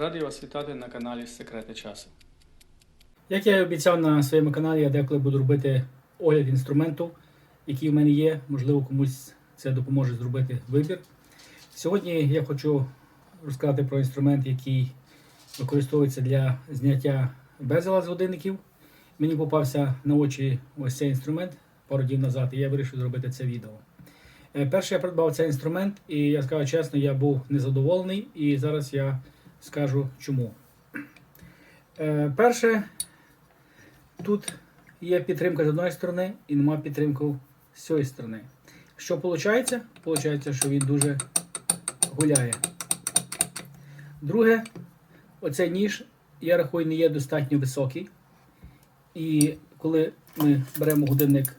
Радий вас вітати на каналі Секрети часу. Як я і обіцяв на своєму каналі, я деколи буду робити огляд інструменту, який в мене є. Можливо, комусь це допоможе зробити вибір. Сьогодні я хочу розказати про інструмент, який використовується для зняття безела з годинників. Мені попався на очі ось цей інструмент пару днів назад, і я вирішив зробити це відео. Е, Перше я придбав цей інструмент, і я скажу чесно, я був незадоволений, і зараз я скажу чому. Е, Перше, тут є підтримка з одної сторони і нема підтримки з цієї сторони. Що виходить? Получається, що він дуже гуляє. Друге, оцей ніж, я рахую, не є достатньо високий. І коли ми беремо годинник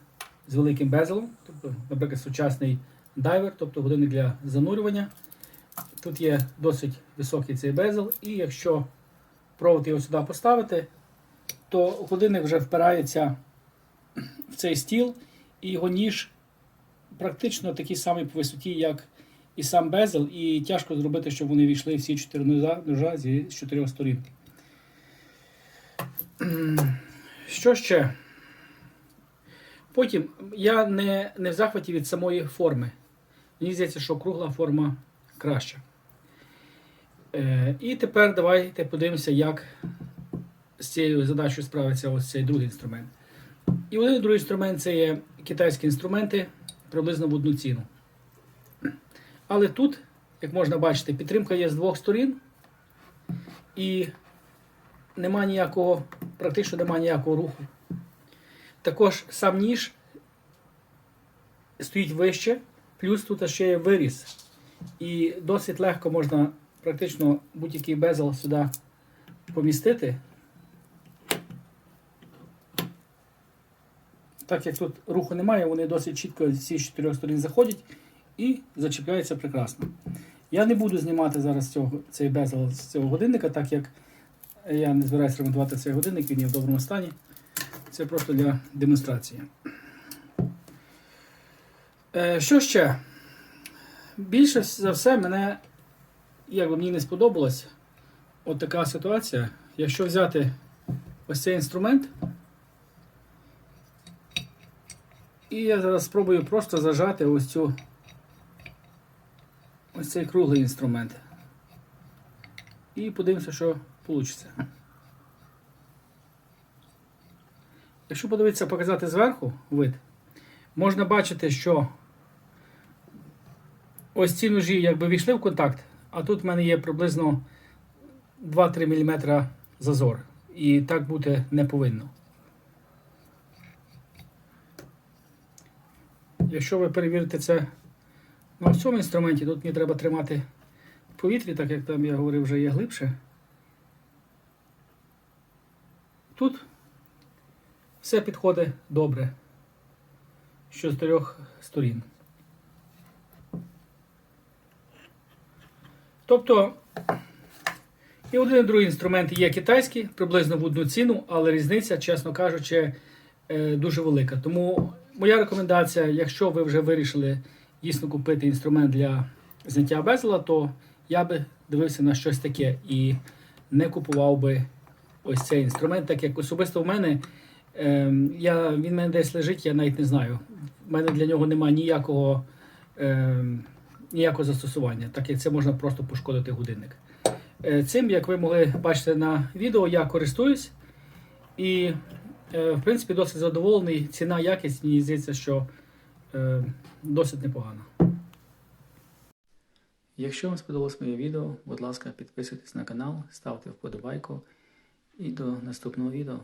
з великим безелом, тобто, наприклад, сучасний дайвер, тобто годинник для занурювання, тут є досить високий цей безел, і якщо провод його сюди поставити, то годинник вже впирається в цей стіл, і його ніж практично такий самий по висоті, як і сам безел, і тяжко зробити, щоб вони війшли всі чотири ножа, з чотирьох сторін. Що ще? Потім я не, не в захваті від самої форми. Мені здається, що кругла форма краща. Е, і тепер давайте подивимося, як з цією задачею справиться ось цей другий інструмент. І один другий інструмент це є китайські інструменти приблизно в одну ціну. Але тут, як можна бачити, підтримка є з двох сторін, і нема ніякого, практично немає ніякого руху. Також сам ніж стоїть вище, плюс тут ще є виріз. І досить легко можна практично будь-який безел сюди помістити. Так як тут руху немає, вони досить чітко з всіх чотирьох сторін заходять і зачіпляються прекрасно. Я не буду знімати зараз цього, цей безел з цього годинника, так як я не збираюся ремонтувати цей годинник, він є в доброму стані. Це просто для демонстрації. Е, що ще? Більше за все мене, як би мені не сподобалось, от така ситуація. Якщо взяти ось цей інструмент, і я зараз спробую просто зажати ось цю ось цей круглий інструмент. І подивимося, що вийде. Якщо подивитися, показати зверху вид, можна бачити, що ось ці ножі якби війшли в контакт, а тут в мене є приблизно 2-3 мм зазор. І так бути не повинно. Якщо ви перевірите це на цьому інструменті, тут мені треба тримати в повітрі, так як там я говорив, вже є глибше. Тут все підходить добре, що з трьох сторін. Тобто і один і другий інструмент є китайські, приблизно в одну ціну, але різниця, чесно кажучи, е, дуже велика. Тому моя рекомендація, якщо ви вже вирішили дійсно купити інструмент для зняття безела, то я би дивився на щось таке і не купував би ось цей інструмент, так як особисто в мене. Ем, я, Він в мене десь лежить, я навіть не знаю. У мене для нього немає ніякого ем, ніякого застосування, так як це можна просто пошкодити годинник. Е, Цим, як ви могли бачити на відео, я користуюсь і, е, в принципі, досить задоволений. Ціна, якість, мені здається, що е, досить непогана. Якщо вам сподобалось моє відео, будь ласка, підписуйтесь на канал, ставте вподобайку і до наступного відео.